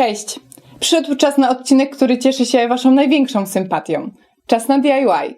Cześć! Przyszedł czas na odcinek, który cieszy się Waszą największą sympatią. Czas na DIY.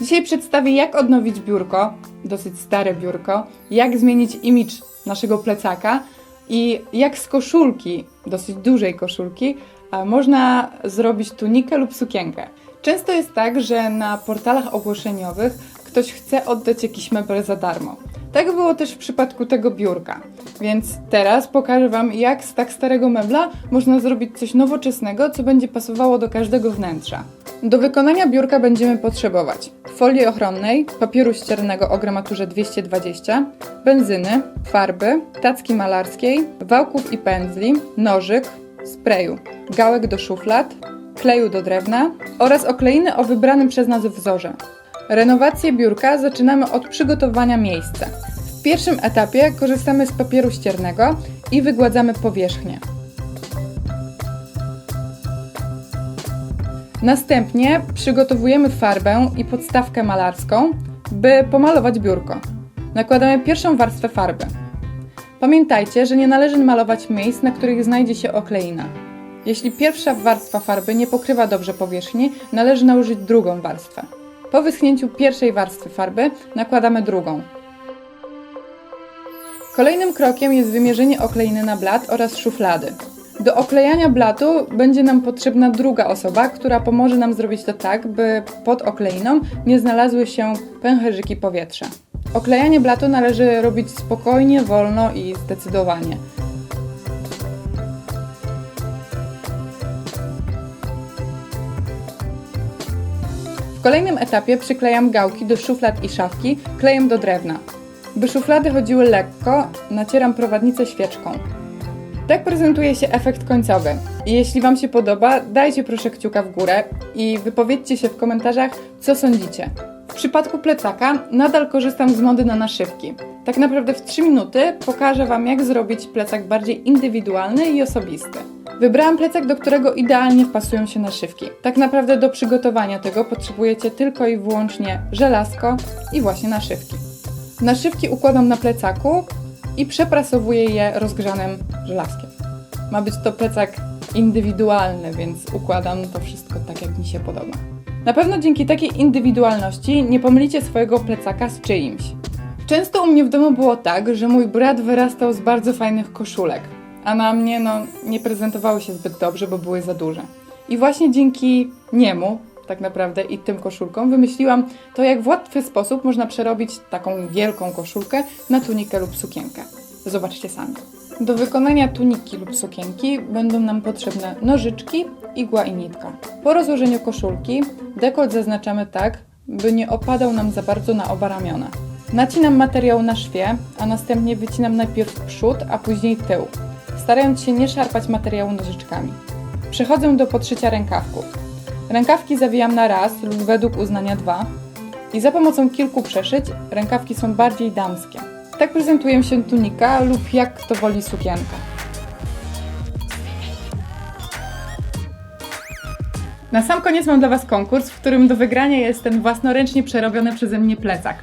Dzisiaj przedstawię, jak odnowić biurko, dosyć stare biurko, jak zmienić imidż naszego plecaka i jak z koszulki, dosyć dużej koszulki, można zrobić tunikę lub sukienkę. Często jest tak, że na portalach ogłoszeniowych ktoś chce oddać jakiś mebel za darmo. Tak było też w przypadku tego biurka. Więc teraz pokażę Wam, jak z tak starego mebla można zrobić coś nowoczesnego, co będzie pasowało do każdego wnętrza. Do wykonania biurka będziemy potrzebować folii ochronnej, papieru ściernego o gramaturze 220, benzyny, farby, tacki malarskiej, wałków i pędzli, nożyk, sprayu, gałek do szuflad, kleju do drewna oraz okleiny o wybranym przez nas wzorze. Renowację biurka zaczynamy od przygotowania miejsca. W pierwszym etapie korzystamy z papieru ściernego i wygładzamy powierzchnię. Następnie przygotowujemy farbę i podstawkę malarską, by pomalować biurko. Nakładamy pierwszą warstwę farby. Pamiętajcie, że nie należy malować miejsc, na których znajdzie się okleina. Jeśli pierwsza warstwa farby nie pokrywa dobrze powierzchni, należy nałożyć drugą warstwę. Po wyschnięciu pierwszej warstwy farby nakładamy drugą. Kolejnym krokiem jest wymierzenie okleiny na blat oraz szuflady. Do oklejania blatu będzie nam potrzebna druga osoba, która pomoże nam zrobić to tak, by pod okleiną nie znalazły się pęcherzyki powietrza. Oklejanie blatu należy robić spokojnie, wolno i zdecydowanie. W kolejnym etapie przyklejam gałki do szuflad i szafki klejem do drewna. By szuflady chodziły lekko, nacieram prowadnicę świeczką. Tak prezentuje się efekt końcowy. Jeśli Wam się podoba, dajcie proszę kciuka w górę i wypowiedzcie się w komentarzach, co sądzicie. W przypadku plecaka nadal korzystam z mody na naszywki. Tak naprawdę w 3 minuty pokażę Wam, jak zrobić plecak bardziej indywidualny i osobisty. Wybrałam plecak, do którego idealnie wpasują się naszywki. Tak naprawdę do przygotowania tego potrzebujecie tylko i wyłącznie żelazko i właśnie naszywki. Naszywki układam na plecaku i przeprasowuję je rozgrzanym żelazkiem. Ma być to plecak indywidualny, więc układam to wszystko tak, jak mi się podoba. Na pewno dzięki takiej indywidualności nie pomylicie swojego plecaka z czyimś. Często u mnie w domu było tak, że mój brat wyrastał z bardzo fajnych koszulek, a na mnie no, nie prezentowały się zbyt dobrze, bo były za duże. I właśnie dzięki niemu, tak naprawdę, i tym koszulkom wymyśliłam to, jak w łatwy sposób można przerobić taką wielką koszulkę na tunikę lub sukienkę. Zobaczcie sami. Do wykonania tuniki lub sukienki będą nam potrzebne nożyczki, igła i nitka. Po rozłożeniu koszulki dekolt zaznaczamy tak, by nie opadał nam za bardzo na oba ramiona. Nacinam materiał na szwie, a następnie wycinam najpierw przód, a później tył, starając się nie szarpać materiału nożyczkami. Przechodzę do podszycia rękawków. Rękawki zawijam na raz lub według uznania dwa i za pomocą kilku przeszyć rękawki są bardziej damskie. Tak prezentuje się tunika lub jak kto woli sukienka. Na sam koniec mam dla Was konkurs, w którym do wygrania jest ten własnoręcznie przerobiony przeze mnie plecak.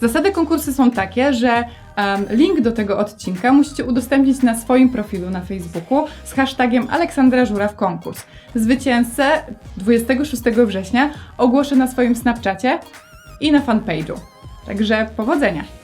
Zasady konkursu są takie, że em, link do tego odcinka musicie udostępnić na swoim profilu na Facebooku z hashtagiem Aleksandra Żura w konkurs. Zwycięzcę 26 września ogłoszę na swoim Snapchacie i na fanpage'u. Także powodzenia!